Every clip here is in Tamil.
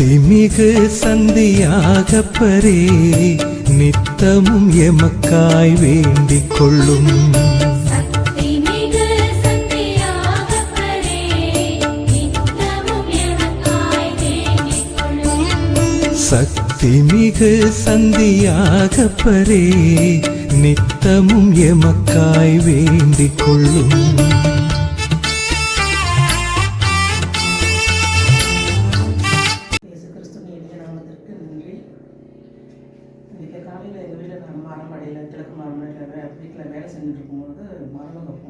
சக்திமிகு சந்தியாகப்பரே நித்தமும் எமக்காய் வேண்டிக் கொள்ளும் கொள்ளும். சக்திமிகு சந்தியாகப்பரே நித்தமும் எமக்காய் வேண்டிக் கொள்ளும்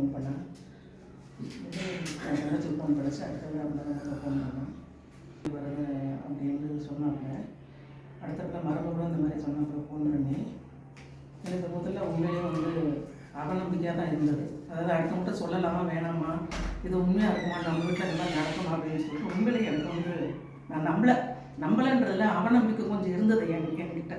ஃபோன் பண்ணேன் நினச்சி ஃபோன் பண்ணிச்சு. அடுத்தது அந்த மருமக ஃபோன் பண்ணேன் வருது அப்படின்னு சொன்னாங்க. அடுத்தப்பல மருமகளும் இந்த மாதிரி சொன்னாப்புல ஃபோன் பண்ணி. எனக்கு முதல்ல உண்மையிலே வந்து அவநம்பிக்கையாக தான் இருந்தது. அதாவது அடுத்தவங்கள்ட்ட சொல்லலாமா வேணாமா? இது உண்மையாக இருக்குமா? நம்ம வீட்டில் எல்லாம் நடக்குமா அப்படின்னு சொல்லிட்டு உண்மையிலேயே எனக்கு வந்து நான் நம்பலை. நம்பலன்றதில்ல அவநம்பிக்கை கொஞ்சம் இருந்தது என் என்கிட்ட.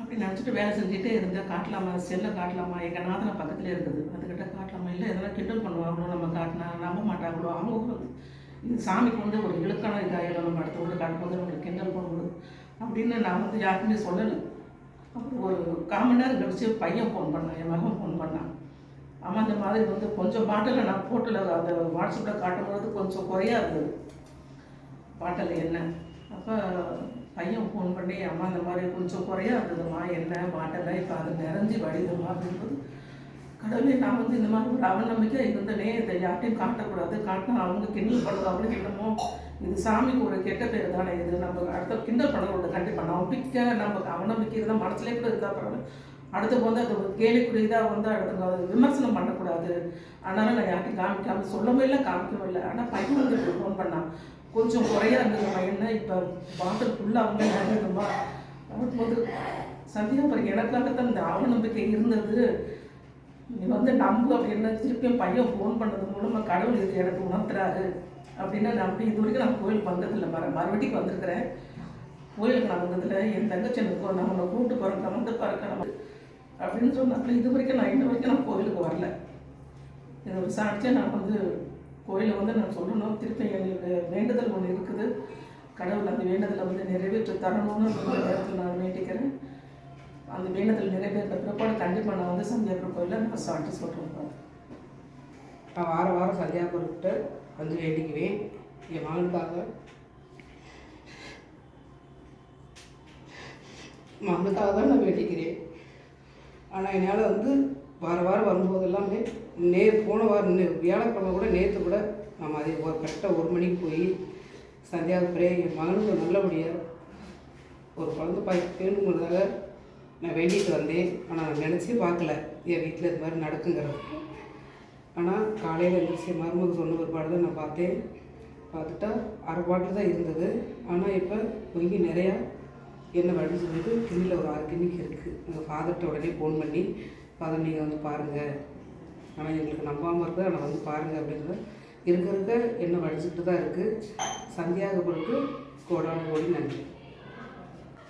அப்படி நினச்சிட்டு வேலை செஞ்சுட்டே இருந்தேன். காட்டலாமா? செல்லை காட்டலாமா? எங்கள் நாதனை பக்கத்துலேயே இருக்குது அதுக்கிட்ட காட்டலாமா இல்லை எதனா கிண்டல் பண்ணுவாங்களோ நம்ம காட்டினா நம்ப மாட்டாங்களோ அவங்க ஒரு இது சாமிக்கு வந்து ஒரு இழுக்கான இதாகிடும் நம்ம அடுத்த வீடு காட்டும்போது நம்மளுக்கு கிண்டல் பண்ணுவோம் அப்படின்னு நான் வந்து யாருக்குமே சொல்லலை. அப்புறம் ஒரு கால் மணி நேரம் கழிச்சு பையன் ஃபோன் பண்ணான் என் மகன் ஃபோன் பண்ணான் ஆமாம் அந்த மாதிரி வந்து கொஞ்சம் பாட்டில் நான் போட்டில் அந்த வாட்ஸ்அப்பில் காட்டும்போது கொஞ்சம் குறையா இருந்தது. பாட்டில் என்ன? அப்போ பையன் ஃபோன் பண்ணி அம்மா அந்த மாதிரி கொஞ்சம் குறையா இருந்ததுமா என்ன பாட்டில்? இப்போ அது நிறைஞ்சி வடிதுமா அப்படின்போது கடவுளே நான் வந்து இந்த மாதிரி ஒரு அவநம்பிக்கை இருந்தனே இதை யார்ட்டையும் காட்டக்கூடாது. காட்டினா அவங்க கிண்டல் பண்ணுவாங்க. என்னமோ இது சாமிக்கு ஒரு கெட்ட பேர் தானே இது நம்ம அடுத்த கிண்டல் பண்ணக்கூடாது கண்டிப்பாக நம்பிக்கை நம்ம அவநம்பிக்கை இருந்தால் மனசுலேயே கூட இருந்தால் பரவாயில்ல. அடுத்து வந்து அது ஒரு கேலிக்குரியதாக வந்து அடுத்து விமர்சனம் பண்ணக்கூடாது. அதனால நான் யார்ட்டையும் காமிக்காமல் சொல்லவே இல்லை காமிக்கவும் இல்லை ஆனால் பையன் வந்து ஃபோன் பண்ணான் கொஞ்சம் குறையா இருந்தது. பையன் இப்போ பாட்டில் ஃபுல்லாக அவங்க நிறையதுமா போது சந்தியா பிறகு எனக்காகத்தான் இந்த அவநம்பிக்கை இருந்தது. நீ வந்து நம்பு அப்படின்னு திருப்பியும் பையன் ஃபோன் பண்ணது மூலமாக கடவுள் இது எனக்கு உணர்த்துறாரு. அப்படின்னு நம்பி இது வரைக்கும் நான் கோயிலுக்கு வந்ததில்லை மறு மறுபடிக்கு வந்திருக்கிறேன். கோயிலுக்கு நான் வந்ததில் என் தங்கச்சி எனக்கு நான் உன்னை கூப்பிட்டு போகிறேன் வந்து பாருக்க அப்படின்னு சொன்னாப்புல இது வரைக்கும் நான் இன்ன வரைக்கும் நான் கோயிலுக்கு வரல. இதை விசாரித்து நான் வந்து கோயிலை வந்து நான் சொல்லணும். திருப்பி எங்களுக்கு வேண்டுதல் ஒன்று இருக்குது. கடவுள் அந்த வேண்டுதலை வந்து நிறைவேற்றி தரணும்னு நேரத்தில் நான் வேண்டிக்கிறேன். அந்த வேண்டுதல் நிறைவேற்ற பிற்பாடு கண்டிப்பாக நான் வந்து சந்தியாபுரம் கோயிலில் நான் சாட்டி சொல்கிறேன் நான் வாரம் வாரம் சந்தியாபுரத்தை வந்து வேண்டிக்குவேன். என் மகனுக்காக மகனுக்காக தான் நான் வேண்டிக்கிறேன். ஆனால் என்னால் வந்து வார வாரம் வரும்போது எல்லாமே நே போன வாரம் வியாழக்கிழமை கூட நேற்று கூட நான் அதே ஒரு கரெக்டாக ஒரு மணிக்கு போய் சந்தியாபுரே என் மகனுக்கு நல்லபடியாக ஒரு குழந்தை பாய் வேணுங்கிறதாக நான் வேண்டிட்டு வந்தேன். ஆனால் நினச்சி பார்க்கல. என் வீட்டில் இது மாதிரி நடக்குங்கிறது. ஆனால் காலையில் எழுந்திரிச்சி மருமக சொன்ன பிற்பாடு தான் நான் பார்த்தேன். பார்த்துட்டா அரை பாட்டில் தான் இருந்தது. ஆனால் இப்போ பொங்கி நிறையா என்ன வழி சொல்லிட்டு கிண்ணியில் ஒரு ஆறு கிண்ணிக்கு இருக்குது எங்கள் ஃபாதர்கிட்ட உடனே ஃபோன் பண்ணி ஃபாதர் நீங்கள் வந்து பாருங்கள் ஆனால் எங்களுக்கு நம்பாமல் இருக்குது ஆனால் வந்து பாருங்கள் அப்படிங்கிற இருக்கிறத என்ன வடிச்சுட்டு தான் இருக்குது சந்தியாகப்பருக்கு கோடான கோடி நன்றி.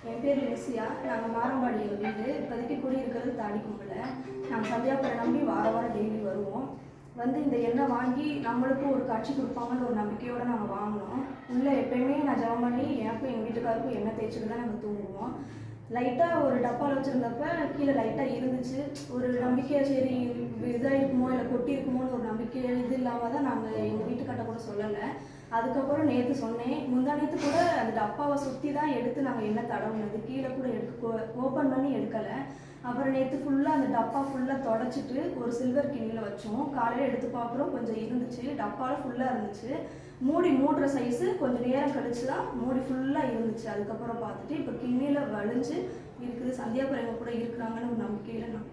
என் பேர் லூசியா. நாங்கள் மாரம்பாடியில் வீடு. இப்போதைக்கு குடியிருக்கிறது தாடி கும்பல நாங்கள் சந்தியாபுரை நம்பி வார வாரம் டெய்லி வருவோம். வந்து இந்த எண்ணெய் வாங்கி நம்மளுக்கும் ஒரு காட்சி கொடுப்பாங்கன்னு ஒரு நம்பிக்கையோடு நாங்கள் வாங்கினோம். உள்ளே எப்பயுமே நான் ஜெபம் பண்ணி எனக்கும் எங்கள் வீட்டுக்காருக்கும் எண்ணெய் தேய்ச்சிட்டு தான் நாங்கள் தூங்குவோம். லைட்டாக ஒரு டப்பாவில் வச்சுருந்தப்ப கீழே லைட்டாக இருந்துச்சு. ஒரு நம்பிக்கையாக சரி இதாக இருக்குமோ இல்லை கொட்டி இருக்குமோன்னு ஒரு நம்பிக்கை இது இல்லாமல் தான் நாங்கள் எங்கள் வீட்டுக்கார்ட்ட கூட சொல்லலை. அதுக்கப்புறம் நேற்று சொன்னேன். முந்தா நேற்று கூட அந்த டப்பாவை சுற்றி தான் எடுத்து நாங்கள் என்ன தடவுனது. கீழே கூட எடுக்க ஓப்பன் பண்ணி எடுக்கலை. அப்புறம் நேற்று ஃபுல்லாக அந்த டப்பா ஃபுல்லாக தொடச்சிட்டு ஒரு சில்வர் கிண்ணியில் வச்சோம். காலையில் எடுத்து பார்க்குறோம். கொஞ்சம் இருந்துச்சு. டப்பாவில் ஃபுல்லாக இருந்துச்சு. மூடி மூடுற சைஸு கொஞ்சம் நேரம் கழிச்சு தான் மூடி ஃபுல்லாக இருந்துச்சு. அதுக்கப்புறம் பார்த்துட்டு இப்போ கிண்ணியில் வலிஞ்சு இருக்குது. சந்தியா எங்க கூட இருக்கிறாங்கன்னு ஒரு நம்பிக்கையில் நான்